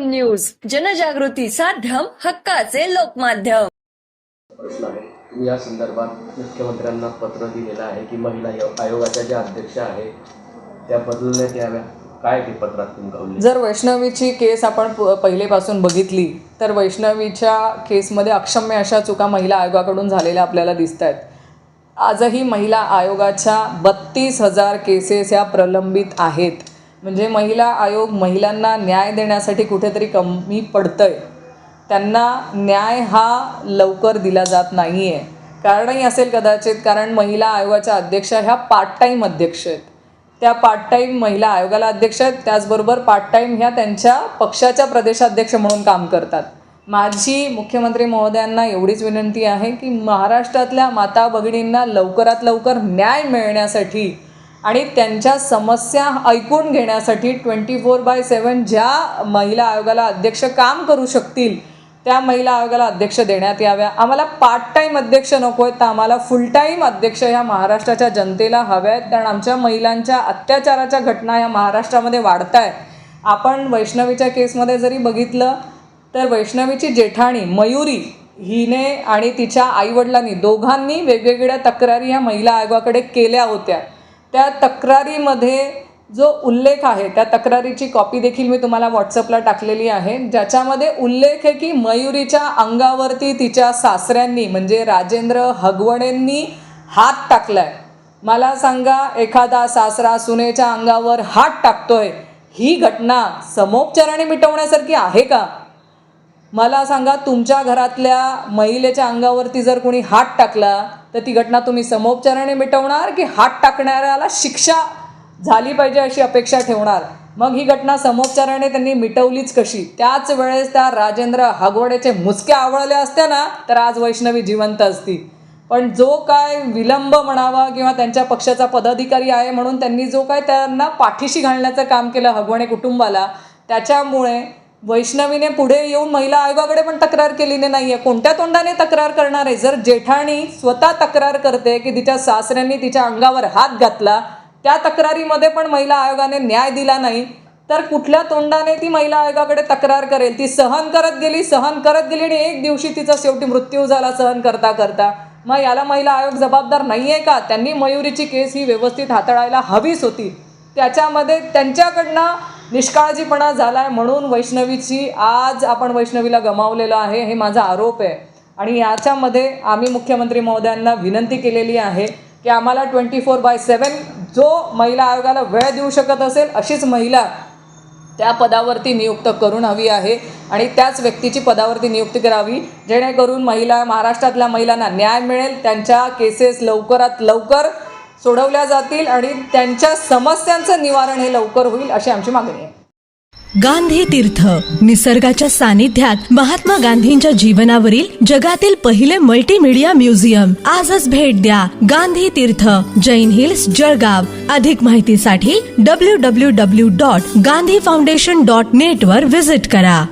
News. जनजागृती साध्यम हक्काचे लोकमाध्यम. प्रश्न आहे. या संदर्भात मुख्यमंत्र्यांना पत्र दिलेलं आहे की महिला आयो- आयोगाच्या ज्या अध्यक्ष आहेत त्या बदलण्यात याव्या काय ते पत्रात जर वैष्णवीची केस आपण प- पहिलेपासून बघितली तर वैष्णवीच्या केसमध्ये अक्षम्य अशा चुका महिला आयोगाकडून झालेल्या आपल्याला दिसत आहेत आजही महिला आयोगाच्या बत्तीस हजार केसेस ह्या प्रलंबित आहेत. म्हणजे महिला आयोग महिलांना न्याय देण्यासाठी कुठेतरी कमी पडतं आहे त्यांना न्याय हा लवकर दिला जात नाही आहे कारणही असेल कदाचित कारण महिला आयोगाच्या अध्यक्षा ह्या पार्ट टाईम अध्यक्ष आहेत. त्या पार्ट टाईम महिला आयोगाला अध्यक्ष आहेत. त्याचबरोबर पार्ट टाईम ह्या त्यांच्या पक्षाच्या प्रदेशाध्यक्ष म्हणून काम करतात. माझी मुख्यमंत्री महोदयांना एवढीच विनंती आहे की महाराष्ट्रातल्या माता भगिनींना लवकरात लवकर न्याय मिळण्यासाठी आणि त्यांच्या समस्या ऐकून घेण्यासाठी ट्वेंटी फोर बाय सेवन ज्या महिला आयोगाला अध्यक्ष काम करू शकतील त्या महिला आयोगाला अध्यक्ष देण्यात याव्या. आम्हाला पार्ट टाईम अध्यक्ष नको आहेत तर आम्हाला फुल टाईम अध्यक्ष ह्या महाराष्ट्राच्या जनतेला हव्या आहेत कारण आमच्या महिलांच्या अत्याचाराच्या घटना ह्या महाराष्ट्रामध्ये वाढत आहे आपण वैष्णवीच्या केसमध्ये जरी बघितलं तर वैष्णवीची जेठाणी मयुरी हिने आणि तिच्या आईवडिलांनी दोघांनी वेगवेगळ्या तक्रारी ह्या महिला आयोगाकडे केल्या होत्या. त्या तक्रारीमध्ये जो उल्लेख आहे त्या तक्रारीची कॉपी देखील मी तुम्हाला व्हॉट्सअपला टाकलेली आहे. ज्याच्यामध्ये उल्लेख आहे की मयुरीच्या अंगावरती तिच्या सासऱ्यांनी म्हणजे राजेंद्र हगवणेंनी हात टाकलाय. मला सांगा एखादा सासरा सुनेच्या अंगावर हात टाकतोय ही घटना समोपचाराने मिटवण्यासारखी आहे का? मला सांगा तुमच्या घरातल्या महिलेच्या अंगावरती जर कोणी हात टाकला तर ती घटना तुम्ही समोपचाराने मिटवणार की हात टाकणाऱ्याला शिक्षा झाली पाहिजे अशी अपेक्षा ठेवणार? मग ही घटना समोपचाराने त्यांनी मिटवलीच कशी? त्याच वेळेस त्या राजेंद्र हागवड्याचे मुसक्या आवळल्या असत्या ना तर आज वैष्णवी जिवंत असती. पण जो काय विलंब म्हणावा किंवा त्यांच्या पक्षाचा पदाधिकारी आहे म्हणून त्यांनी जो काय त्यांना पाठीशी घालण्याचं काम केलं हगवणे कुटुंबाला त्याच्यामुळे वैष्णवीने पुढे येऊन महिला आयोगाकडे पण तक्रार केलेली नाही आहे कोणत्या तोंडाने तक्रार करणार आहे? जर जेठाणी स्वतः तक्रार करते की तिच्या सासऱ्यांनी तिच्या अंगावर हात घातला त्या तक्रारीमध्ये पण महिला आयोगाने न्याय दिला नाही तर कुठल्या तोंडाने ती महिला आयोगाकडे तक्रार करेल? ती सहन करत गेली सहन करत गेली आणि एक दिवशी तिचा शेवटी मृत्यू झाला सहन करता करता. मग याला महिला आयोग जबाबदार नाही आहे का? त्यांनी मयुरीची केस ही व्यवस्थित हाताळायला हवीच होती. त्याच्यामध्ये त्यांच्याकडनं निष्काळजीपणा झाला आहे म्हणून वैष्णवीची आज आपण वैष्णवीला गमावलेलं आहे हे माझा आरोप आहे. आणि याच्यामध्ये आम्ही मुख्यमंत्री महोदयांना विनंती केलेली आहे की आम्हाला ट्वेंटी फोर बाय सेवन जो महिला आयोगाला वेळ देऊ शकत असेल अशीच महिला त्या पदावरती नियुक्त करून हवी आहे. आणि त्याच व्यक्तीची पदावरती नियुक्ती करावी जेणेकरून महिला महाराष्ट्रातल्या महिलांना न्याय मिळेल त्यांच्या केसेस लवकरात लवकर सोडवल्या जातील आणि त्यांच्या समस्यांचं निवारण हे लवकर होईल अशी आमची मागणी आहे. गांधी तीर्थ निसर्गाच्या सानिध्यात महात्मा गांधींच्या जीवनावरील जगातील पहिले मल्टीमीडिया म्युझियम आजच भेट द्या गांधी तीर्थ जैन हिल्स जळगाव. अधिक माहितीसाठी W W W dot Gandhi foundation dot net वर विजिट करा.